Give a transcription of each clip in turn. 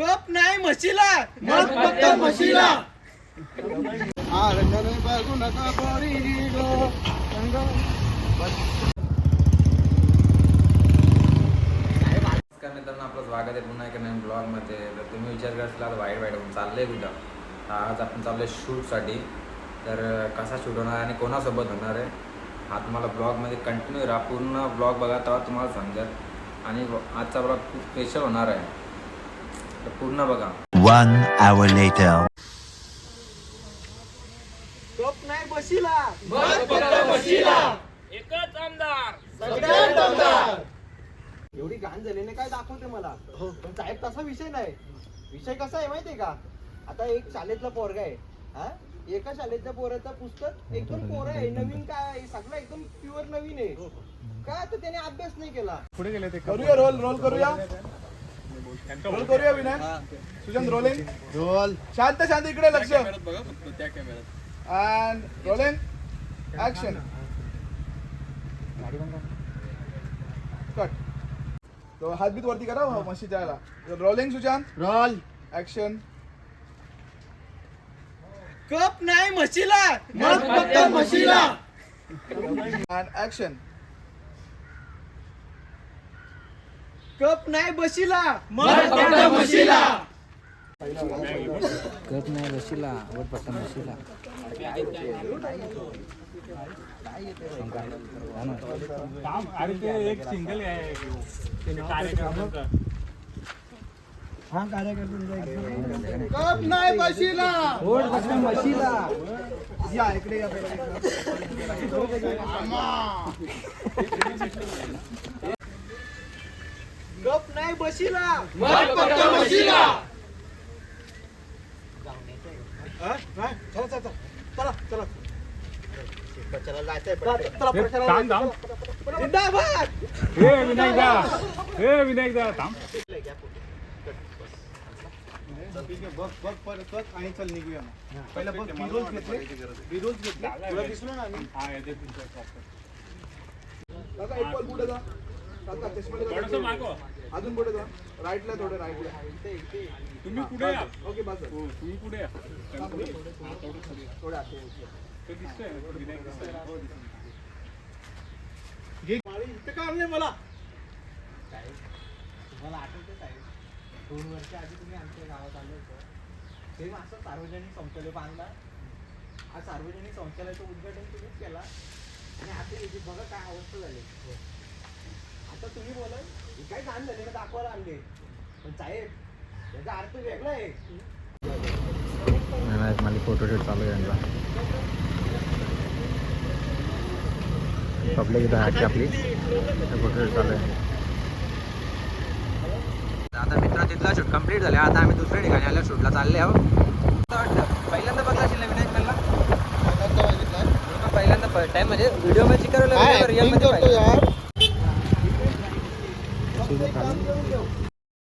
Cup नाही म्हशीला. मग फक्त म्हशीला. बघू नका पोरी नमस्कार मित्रांनो आपलं स्वागत आहे पुन्हा एका नवीन ब्लॉगमध्ये तर तुम्ही विचार करशील आता वाईट वाईट होऊन चाललंय कुठं? आज आपण चाललो आहे शूटसाठी. तर कसा शूट होणार आहे आणि कोणासोबत होणार आहे? हा तुम्हाला ब्लॉगमध्ये कंटिन्यू राहा पूर्ण ब्लॉग बघा तेव्हा तुम्हाला समजेल. आणि आजचा ब्लॉग खूप स्पेशल होणार आहे. तर पूर्ण बघा. One hour later. कप नाही बशीला. फक्त म्हशीला सगळ्यात दमदार एवढी घाण झाली काय दाखवते मला. पण साहेब तसा विषय नाही. विषय कसा आहे माहितीये का? आता एक शाळेतला पोरगा आहे. हा? एका शाळेतल्या पोराचं पुस्तक एकदम पोरं आहे. नवीन काय आहे, सगळं एकदम प्युअर नवीन आहे. काय आता त्याने अभ्यास नाही केला? पुढे गेले ते. करूया रोल रोल करूया. रोल करूया विनय सुशांत रोलिंग रोल. शांत शांत इकडे लक्ष. अँड रोलिंग ऍक्शन कट तो. हात बीत वरती करा मशीच्या याला rolling Sushant? Roll. Action cup नाही म्हशीला. मग फक्त म्हशीला. अँड ऍक्शन कप नाही बशीला. म्हशीला कप नाही बशीला वर पट्टा बशीला. अरे ते एक सिंगल आहे. कप नाही बशीला. म्हशीला या इकडे या. कप नाही बशीला. मग फक्त म्हशीला हा? हा? चला चला चला. चला चला. जायचंय चला प्रचाराला जिंदाबाद. ठीक आहे बघ बघ परत बघ आणि चल निघूया मग. पहिला बघ बिरोज घेतले. बिरोज घेतले. तुला दिसलो ना आम्ही? काका एक पॉल पुढे जा. चष्माला काका. अजून पुढे जा राईटला थोडं राईटला तुम्ही पुढे ओके बस. तुम्ही पुढे थोडे आत माळी इथे का आणलंय मला. तुम्हाला आठवतं साहेब दोन वर्ष आधी तुम्ही आमच्या गावात आलो होतो. सेम असं सार्वजनिक शौचालय बांधला. हा सार्वजनिक शौचालयाचं उद्घाटन तुम्हीच केला. आणि आता बघा काय अवस्था झाली. आता तुम्ही बोला हे काय घाण झाले का दाखवायला आणले पण साहेब याचा अर्थ वेगळा आहे मला फोटोशूट चालू आहे यांचा पब्लिक इथं आहे आपली फोटोशूट चालू आहे आता मित्र तिथला शूट कंप्लीट झाला आता आम्ही दुसऱ्या ठिकाणी आल्या शूटला चालले आहोत पहिल्यांदा बघला असेल ना विनायक मला पहिल्यांदा टाइम म्हणजे व्हिडिओमध्ये चिकरवलं रिअलमध्ये पाहिलं.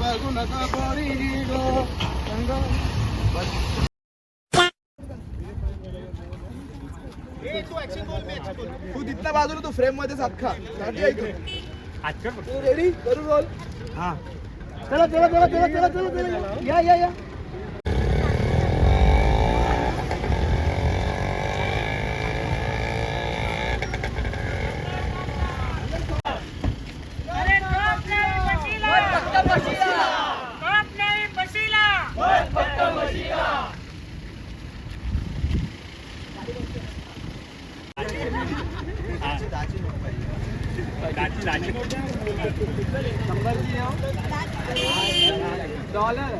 बघू नका पोरी तू तिथल्या बाजूला तू फ्रेममध्ये सात खा रेडी करू रोल चला चला चला चला चला चला चला. या या या अरे कप नाही बशीला कप नाही बशीला डॉलर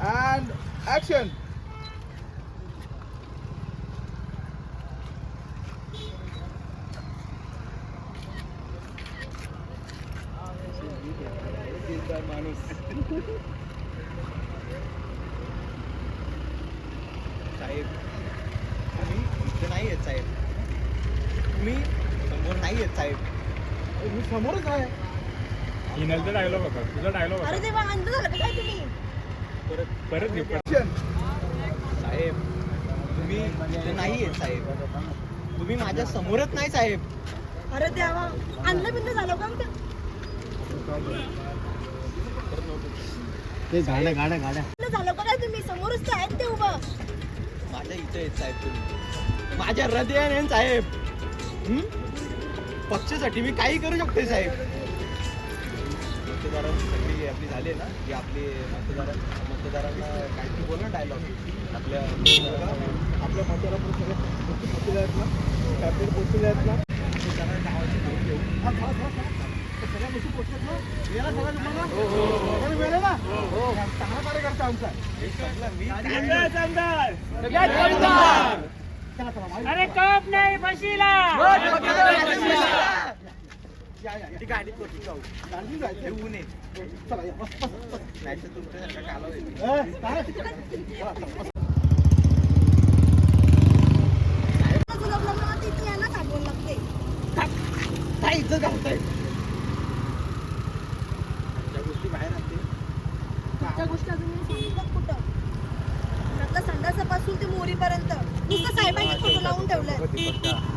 अँड ऍक्शन साहेब तुम्ही इथे नाही येत साहेब तुम्ही समोर नाही येत साहेब मी समोरच आहे. हिनलचा डायलॉग होता. तुझा डायलॉग अरे तेव्हा अंध झालं का काय तुम्ही? परत परत घे परत. साहेब तुम्ही इथे नाही येत साहेब. तुम्ही माझ्या समोरच नाही साहेब. अरे देवा अंध बिंद झालं का आमचं? ते गाड्या गाड्या गाड्या अंध झालं का काय तुम्ही? समोरच तर आहेत ते उभं. माझ्या इथे येत साहेब तुम्ही. माझ्या हृदयाने साहेब. हं? पक्षासाठी मी काही करू शकते साहेब. मतदारांची सगळी आपली झाली ना की आपली मतदार मतदारांना काहीतरी बोल ना डायलॉग आपल्या आपल्या मतदारा सगळे आहेत ना आहेत ना. हा, हा, हा, हा. तर सगळ्या गोष्टी पोचल्यात ना? वेळा सगळा तुम्हाला? वेळ आहे ना? चांगला कार्यकर्ता आमचा. चला मागे. अरे कप नाही बशीला चला या बस बस बस नाही तर तुमच्यासारखा काला होईल ए, काय? चला, चला, बस. तुला लग्नात तिथे यांना थांबवून लागते काय इज्जत घालताय त्या गोष्टी बाहेर आणते त्या गोष्टी अजून मी सांगितलं कुठं त्यातलं संडासापासून ते मोरीपर्यंत नुसतं साहेबांनी फोटो लावून ठेवलाय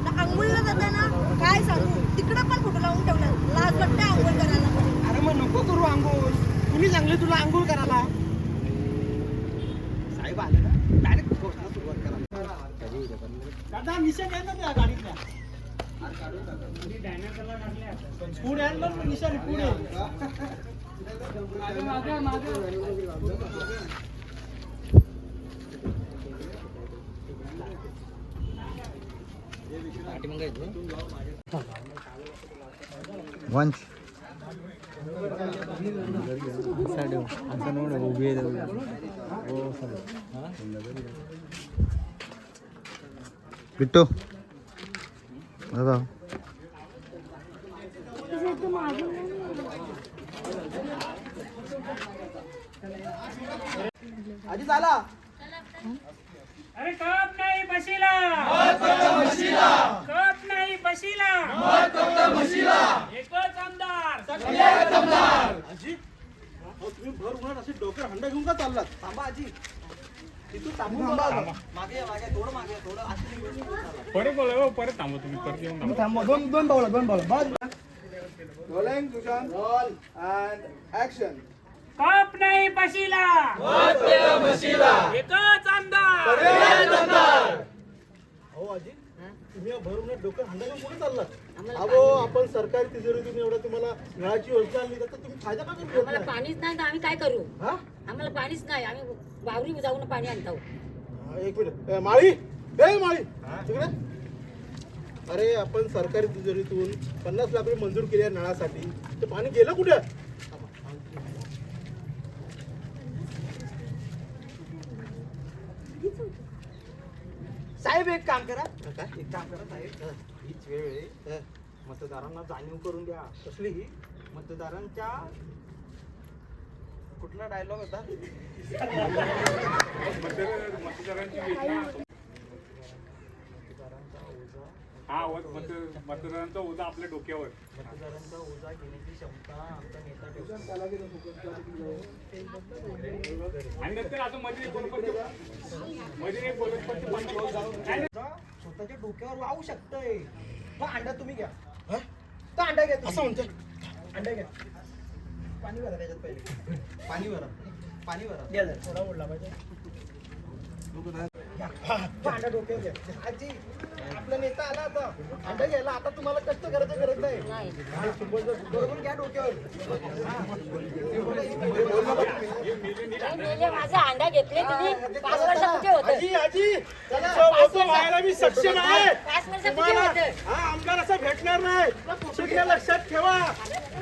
ना आंघोळीला जाताना काय सांगू तिकडं पण फोटो लावून ठेवलाय लाज वाटते आंघोळ करायला पण अरे मग नको करू आंघोळ सांगले तुला आंघोळ करायला. साहेब आले ना डायरेक्ट सुरुवात करा. दादा निशाण आहे ना त्या गाडीतल्या पुढे ना निशाण पुढे. बिट्टू बघा आधी झाला. अरे कप नाही बशीला कप नाही बशीला एकच आमदार आजी अहो, तुम्ही भर उन्हात असे डोक्यावर हंडा घेऊन का चाललात? थांबा आजी. तिथून थांबून थांबा. आता. मागे या, मागे थोडं मागे थोडं. आत परत बोला हो, परत थांबा तुम्ही परत येऊन थांबा. थांबा. दोन दोन बावला दोन बावला बस rolling Sushant roll and action cup नाही बशीला. एकच आमदार हो आजी. तुम्ही या भर उन्हात डोक्यावर हंडा घेऊन कुठे चाललात अहो आपण सरकारी तिजोरीतून एवढं तुम्हाला नळाची योजना आणली तर तुम्ही फायदा का घेत आम्हाला नाही? पाणीच नाही तर आम्ही काय करू? हा? आम्हाला पाणीच नाही. आम्ही वावरी जाऊन पाणी आणतो. हा, एक मिनिट. ए, माळी! ए माळी! तिकडे अरे आपण सरकारी तिजोरीतून पन्नास लाख रुपये मंजूर केले आहे नळासाठी. ते पाणी गेलं कुठे? साहेब एक काम करा. काय? एक काम करा साहेब. हीच वेळ आहे. मतदारांना जाणीव करून द्या. कसली ही मतदारांच्या कुठला डायलॉग होता? मतदारांची वेदना. हा मतदारांचा ओझा आपल्या डोक्यावर. मतदारांचा ओझा घेण्याची क्षमता आमचा नेता ठेवतो. आणि नंतर असं मध्ये मध्ये ते स्वतःच्या डोक्यावर वाहू शकतंय. मग अंडा तुम्ही घ्या. तर अंडा घ्या असं म्हणते अंडा घ्या. पाणी भरा त्याच्यात पहिले. पाणी भरा. पाणी भरा. थोडा ओढला पाहिजे. घ्या. तो अंडा डोक्यावर घ्या. आजी आपला नेता आला आता. अंडा घ्यायला आता तुम्हाला कष्ट करायचं गरज नाही. बरोबर घ्या डोक्यावर. माझा अंडा घेतले तुम्ही पाच वर्ष कुठे आजी आजी व्हायला मी सक्षम आहे. पाच वर्ष कुठे तुम्हाला होत? हा आमदार असं भेटणार नाही. लक्षात ठेवा.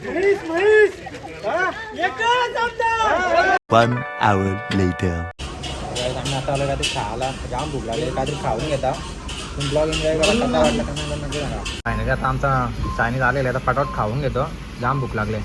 म्हैस म्हैस. हा? एकच आमदार. One hour later. आम्ही आता आलो काहीतरी खायला. जाम भूक लागली. काहीतरी खाऊन घेता. तुम्ही ब्लॉग एन्जॉय करा कसा वाटला नक्की सांगा. फायनली आता आमचा चायनीज आलेला आहे आता फटाफट खाऊन घेतो. जाम भूक लागले.